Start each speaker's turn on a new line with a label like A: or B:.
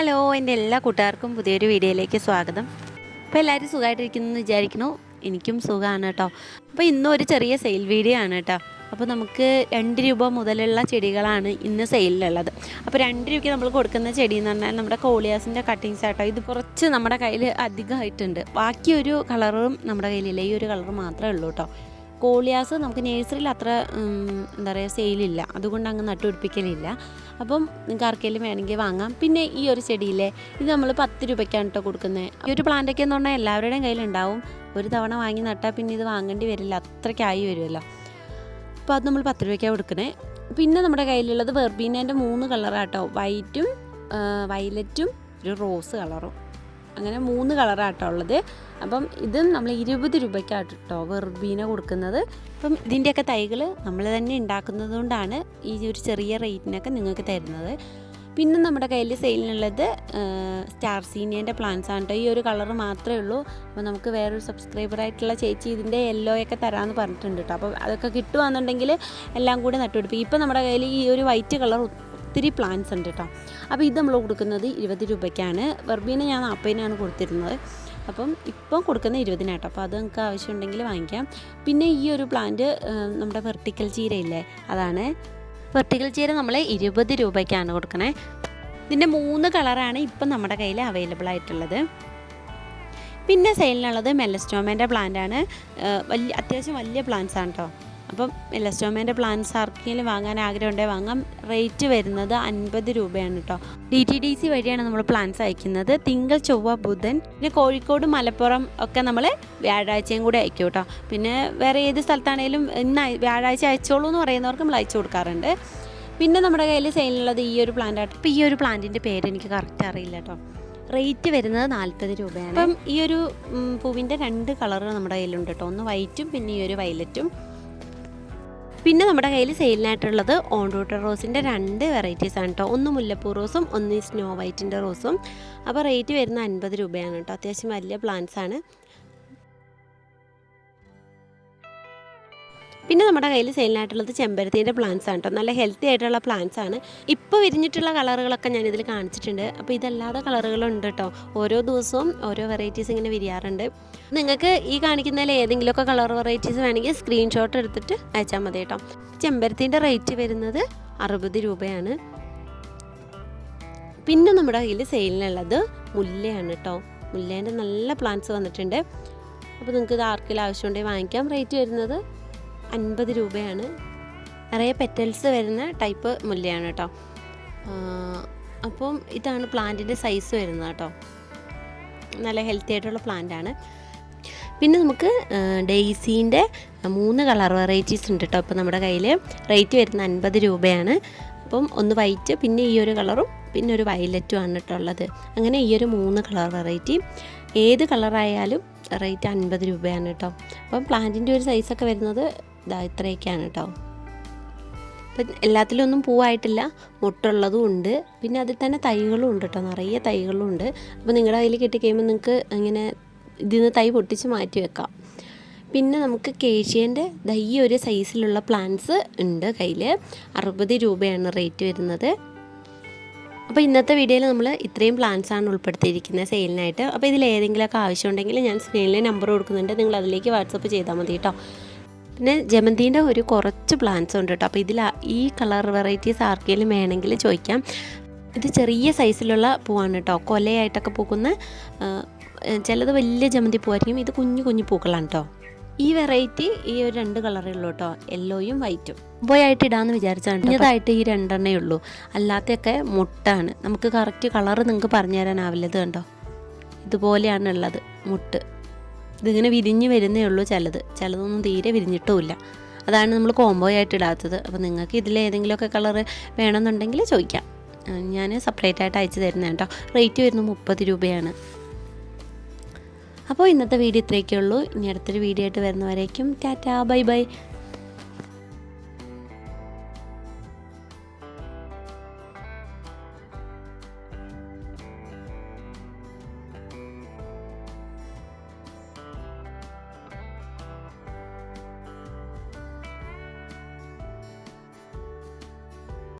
A: Hello എന്റെ എല്ലാ കൂട്ടുകാർക്കും പുതിയൊരു വീഡിയോയിലേക്ക് സ്വാഗതം. അപ്പോൾ എല്ലാവരും സുഖമായിട്ടിരിക്കുന്നു വിചാരിക്കുന്നു. എനിക്കും സുഖമാണ് കേട്ടോ. അപ്പോൾ ഇന്നും ഒരു ചെറിയ സെയിൽ വീഡിയോ ആണ് കേട്ടോ. അപ്പോൾ നമുക്ക് രണ്ട് രൂപ മുതലുള്ള ചെടികളാണ് ഇന്ന് സെയിലിലുള്ളത്. അപ്പോൾ രണ്ട് രൂപയ്ക്ക് നമ്മൾ കൊടുക്കുന്ന ചെടി എന്ന് പറഞ്ഞാൽ നമ്മുടെ കോളിയാസിന്റെ കട്ടിങ്സ് ആട്ടോ. ഇത് കുറച്ച് നമ്മുടെ കയ്യിൽ അധികമായിട്ടുണ്ട്. ബാക്കി ഒരു കളറും നമ്മുടെ കയ്യിലില്ല. ഈ ഒരു കളർ മാത്രമേ ഉള്ളൂ കേട്ടോ. കോളിയാസ് നമുക്ക് നേഴ്സറിയിൽ അത്ര എന്താ പറയുക സെയിലില്ല അതുകൊണ്ട് അങ്ങ് നട്ടുപിടിപ്പിക്കലില്ല. അപ്പം നിങ്ങൾക്ക് ആർക്കെങ്കിലും വേണമെങ്കിൽ വാങ്ങാം. പിന്നെ ഈ ഒരു ചെടിയിലെ ഇത് നമ്മൾ പത്ത് രൂപയ്ക്കാണ് കേട്ടോ കൊടുക്കുന്നത് ഈ ഒരു പ്ലാന്റൊക്കെ എന്ന് പറഞ്ഞാൽ എല്ലാവരുടെയും കയ്യിലുണ്ടാവും. ഒരു തവണ വാങ്ങി നട്ടാൽ പിന്നെ ഇത് വാങ്ങേണ്ടി വരില്ല. അത്രയ്ക്കായി വരുമല്ലോ അപ്പോൾ അത് നമ്മൾ പത്ത് രൂപയ്ക്കാണ് കൊടുക്കണേ പിന്നെ നമ്മുടെ കയ്യിലുള്ളത് വെർബീനേന്റെ മൂന്ന് കളറാട്ടോ വൈറ്റും വയലറ്റും ഒരു റോസ് കളറും അങ്ങനെ മൂന്ന് കളറാട്ടോ ഉള്ളത്. അപ്പം ഇതും നമ്മൾ ഇരുപത് രൂപയ്ക്കാണ് കേട്ടോ വെർബീന കൊടുക്കുന്നത്. അപ്പം ഇതിന്റെയൊക്കെ തൈകൾ നമ്മൾ തന്നെ ഉണ്ടാക്കുന്നത് കൊണ്ടാണ് ഈ ഒരു ചെറിയ റേറ്റിനൊക്കെ നിങ്ങൾക്ക് തരുന്നത്. പിന്നെ നമ്മുടെ കയ്യിൽ സെയിലിനുള്ളത് സ്റ്റാർ സീനിയന്റെ പ്ലാന്റ്സ് ആണ് കേട്ടോ ഈ ഒരു കളർ മാത്രമേ ഉള്ളൂ. അപ്പോൾ നമുക്ക് വേറൊരു സബ്സ്ക്രൈബർ ആയിട്ടുള്ള ചേച്ചി ഇതിന്റെ യെല്ലോ ഒക്കെ തരാമെന്ന് പറഞ്ഞിട്ടുണ്ട് കേട്ടോ അപ്പോൾ അതൊക്കെ കിട്ടുകയാണെന്നുണ്ടെങ്കിൽ എല്ലാം കൂടി നട്ടുപിടിപ്പിക്കും. ഇപ്പോൾ നമ്മുടെ കയ്യിൽ ഈ ഒരു വൈറ്റ് കളർ ഒത്തിരി പ്ലാന്റ്സ് ഉണ്ട് കേട്ടോ അപ്പോൾ ഇത് നമ്മൾ കൊടുക്കുന്നത് ഇരുപത് രൂപയ്ക്കാണ്. വെർബീനെ ഞാൻ നാൽപ്പതിനാണ് കൊടുത്തിരുന്നത്. അപ്പം ഇപ്പം കൊടുക്കുന്ന ഇരുപതിനാട്ടോ അപ്പോൾ അത് നിങ്ങൾക്ക് ആവശ്യമുണ്ടെങ്കിൽ വാങ്ങിക്കാം. പിന്നെ ഈ ഒരു പ്ലാന്റ് നമ്മുടെ വെർട്ടിക്കൽ ചീരയില്ലേ അതാണ്. വെർട്ടിക്കൽ ചീര നമ്മൾ ഇരുപത് രൂപയ്ക്കാണ് കൊടുക്കണേ. ഇതിന്റെ മൂന്ന് കളറാണ് ഇപ്പം നമ്മുടെ കയ്യിൽ അവൈലബിൾ ആയിട്ടുള്ളത്. പിന്നെ സെയിലിനുള്ളത് മെലസ്റ്റോമേന്റെ പ്ലാന്റാണ് വലിയ അത്യാവശ്യം വലിയ പ്ലാന്റ്സ് ആണ് കേട്ടോ അപ്പം മെലസ്റ്റോമേന്റെ പ്ലാന്റ്സ് ആർക്കെങ്കിലും വാങ്ങാൻ ആഗ്രഹമുണ്ടെങ്കിൽ വാങ്ങാം. റേറ്റ് വരുന്നത് അൻപത് രൂപയാണ് കേട്ടോ. ഡി ടി ഡി സി വഴിയാണ് നമ്മൾ പ്ലാന്റ്സ് അയക്കുന്നത്. തിങ്കൾ ചൊവ്വ ബുധൻ പിന്നെ കോഴിക്കോട് മലപ്പുറം ഒക്കെ നമ്മൾ വ്യാഴാഴ്ചയും കൂടി അയക്കും കേട്ടോ. പിന്നെ വേറെ ഏത് സ്ഥലത്താണേലും ഇന്ന് വ്യാഴാഴ്ച അയച്ചോളൂ എന്ന് പറയുന്നവർക്ക് നമ്മൾ അയച്ചു കൊടുക്കാറുണ്ട്. പിന്നെ നമ്മുടെ കയ്യിൽ സെയിലുള്ളത് ഈ ഒരു പ്ലാന്റ് ആട്ടോ. ഇപ്പോൾ ഈ ഒരു പ്ലാന്റിന്റെ പേര് എനിക്ക് കറക്റ്റ് അറിയില്ല കേട്ടോ. റേറ്റ് വരുന്നത് നാൽപ്പത് രൂപയാണ്. അപ്പം ഈ ഒരു പൂവിന്റെ രണ്ട് കളറ് നമ്മുടെ കയ്യിലുണ്ട് കേട്ടോ. ഒന്ന് വൈറ്റും പിന്നെ ഈ ഒരു വയലറ്റും പിന്നെ നമ്മുടെ കയ്യിൽ സെയിലിനായിട്ടുള്ളത് ഓൺ റൂട്ടർ റോസിന്റെ രണ്ട് വെറൈറ്റീസ് ആണ് കേട്ടോ. ഒന്ന് മുല്ലപ്പൂ റോസും ഒന്ന് സ്നോ വൈറ്റിന്റെ റോസും. അപ്പോൾ റേറ്റ് വരുന്ന അൻപത് രൂപയാണ് കേട്ടോ. അത്യാവശ്യം വലിയ പ്ലാന്റ്സ് ആണ്. പിന്നെ നമ്മുടെ കയ്യിൽ സെയിലിനായിട്ടുള്ളത് ചെമ്പരത്തിന്റെ പ്ലാന്റ്സ് ആണ് കേട്ടോ നല്ല ഹെൽത്തി ആയിട്ടുള്ള പ്ലാന്റ്സ് ആണ്. ഇപ്പോൾ വിരിഞ്ഞിട്ടുള്ള കളറുകളൊക്കെ ഞാൻ ഇതിൽ കാണിച്ചിട്ടുണ്ട്. അപ്പോൾ ഇതല്ലാതെ കളറുകളുണ്ട് കേട്ടോ ഓരോ ദിവസവും ഓരോ വെറൈറ്റീസ് ഇങ്ങനെ വിരിയാറുണ്ട്. നിങ്ങൾക്ക് ഈ കാണിക്കുന്നതിൽ ഏതെങ്കിലുമൊക്കെ കളർ വെറൈറ്റീസ് വേണമെങ്കിൽ സ്ക്രീൻഷോട്ട് എടുത്തിട്ട് അയച്ചാൽ മതി കേട്ടോ ചെമ്പരത്തിന്റെ റേറ്റ് വരുന്നത് അറുപത് രൂപയാണ്. പിന്നെ നമ്മുടെ കയ്യിൽ സെയിലിനുള്ളത് മുല്ലയാണ് കേട്ടോ മുല്ലേന്റെ നല്ല പ്ലാന്റ്സ് വന്നിട്ടുണ്ട്. അപ്പോൾ നിങ്ങൾക്ക് ഇത് ആർക്കെങ്കിലും ആവശ്യമുണ്ടെങ്കിൽ വാങ്ങിക്കാം. റേറ്റ് വരുന്നത് അൻപത് രൂപയാണ്. നിറയെ പെറ്റൽസ് വരുന്ന ടൈപ്പ് മുല്ലയാണ് കേട്ടോ. അപ്പം ഇതാണ് പ്ലാന്റിന്റെ സൈസ് വരുന്നത് കേട്ടോ. നല്ല ഹെൽത്തി ആയിട്ടുള്ള പ്ലാന്റ് ആണ്. പിന്നെ നമുക്ക് ഡെയ്സീന്റെ മൂന്ന് കളർ വെറൈറ്റീസ് ഉണ്ട് കേട്ടോ. അപ്പോൾ നമ്മുടെ കയ്യിൽ റേറ്റ് വരുന്ന അൻപത് രൂപയാണ്. അപ്പം ഒന്ന് വൈറ്റ് പിന്നെ ഈ ഒരു കളറും പിന്നെ ഒരു വയലറ്റും ആണ് കേട്ടോ ഉള്ളത്. അങ്ങനെ ഈ ഒരു മൂന്ന് കളർ വെറൈറ്റി ഏത് കളറായാലും റേറ്റ് അൻപത് രൂപയാണ് കേട്ടോ. അപ്പം പ്ലാന്റിന്റെ ഒരു സൈസൊക്കെ വരുന്നത് ഇതാ ഇത്രയൊക്കെയാണ് കേട്ടോ അപ്പം എല്ലാത്തിലും ഒന്നും പൂവായിട്ടില്ല. മുട്ടുള്ളതും ഉണ്ട്. പിന്നെ അതിൽ തന്നെ തൈകളും ഉണ്ട് കേട്ടോ നിറയെ തൈകളും ഉണ്ട്. അപ്പോൾ നിങ്ങളുടെ കയ്യിൽ കിട്ടിക്കഴിയുമ്പോൾ നിങ്ങൾക്ക് ഇങ്ങനെ ഇതിൽ നിന്ന് തൈ പൊട്ടിച്ച് മാറ്റി വെക്കാം. പിന്നെ നമുക്ക് കേഷ്യന്റെ ഈ ഒരു സൈസിലുള്ള പ്ലാന്റ്സ് ഉണ്ട് കയ്യിൽ. അറുപത് രൂപയാണ് റേറ്റ് വരുന്നത്. അപ്പോൾ ഇന്നത്തെ വീഡിയോയിൽ നമ്മൾ ഇത്രയും ആണ് ഉൾപ്പെടുത്തിയിരിക്കുന്നത് സെയിലിനായിട്ട്. അപ്പോൾ ഇതിൽ ഏതെങ്കിലുമൊക്കെ ആവശ്യമുണ്ടെങ്കിൽ ഞാൻ സ്ക്രീനിൽ നമ്പർ കൊടുക്കുന്നുണ്ട്. നിങ്ങൾ അതിലേക്ക് വാട്സപ്പ് ചെയ്താൽ മതി കേട്ടോ പിന്നെ ജമന്തിന്റെ ഒരു കുറച്ച് പ്ലാന്റ്സ് ഉണ്ട് കേട്ടോ അപ്പോൾ ഇതിൽ ഈ കളർ വെറൈറ്റീസ് ആർക്കെങ്കിലും വേണമെങ്കിൽ ചോദിക്കാം. ഇത് ചെറിയ സൈസിലുള്ള പൂവാണ് കേട്ടോ കൊലയായിട്ടൊക്കെ പൂക്കുന്ന ചിലത് വലിയ ജമന്തി പൂവായിരിക്കും. ഇത് കുഞ്ഞു കുഞ്ഞു പൂക്കളാണ് കേട്ടോ ഈ വെറൈറ്റി ഈ ഒരു രണ്ട് കളറേ ഉള്ളൂ കേട്ടോ യെല്ലോയും വൈറ്റും ബോയായിട്ട് ഇടാന്ന് വിചാരിച്ചാണ് ഇതായിട്ട് ഈ രണ്ടെണ്ണേ ഉള്ളൂ. അല്ലാത്തൊക്കെ മുട്ടാണ്. നമുക്ക് കറക്റ്റ് കളർ നിങ്ങൾക്ക് പറഞ്ഞു തരാനാവില്ല ഇത് കണ്ടോ? ഇതുപോലെയാണ് ഉള്ളത് മുട്ട്. ഇതിങ്ങനെ വിരിഞ്ഞ് വരുന്നേ ഉള്ളൂ ചിലത്. ചിലതൊന്നും തീരെ വിരിഞ്ഞിട്ടുമില്ല. അതാണ് നമ്മൾ കോംബോ ആയിട്ട് ഇടാത്തത്. അപ്പോൾ നിങ്ങൾക്ക് ഇതിൽ ഏതെങ്കിലുമൊക്കെ കളർ വേണമെന്നുണ്ടെങ്കിൽ ചോദിക്കാം. ഞാൻ സെപ്പറേറ്റ് ആയിട്ട് അയച്ചു തരുന്നത് കേട്ടോ. റേറ്റ് വരുന്നത് മുപ്പത് രൂപയാണ്. അപ്പോൾ ഇന്നത്തെ വീഡിയോ ഇത്രയൊക്കെ ഉള്ളൂ. ഇനി അടുത്തൊരു വീഡിയോ ആയിട്ട് വരുന്നവരേക്കും ടാറ്റാ. Bye bye.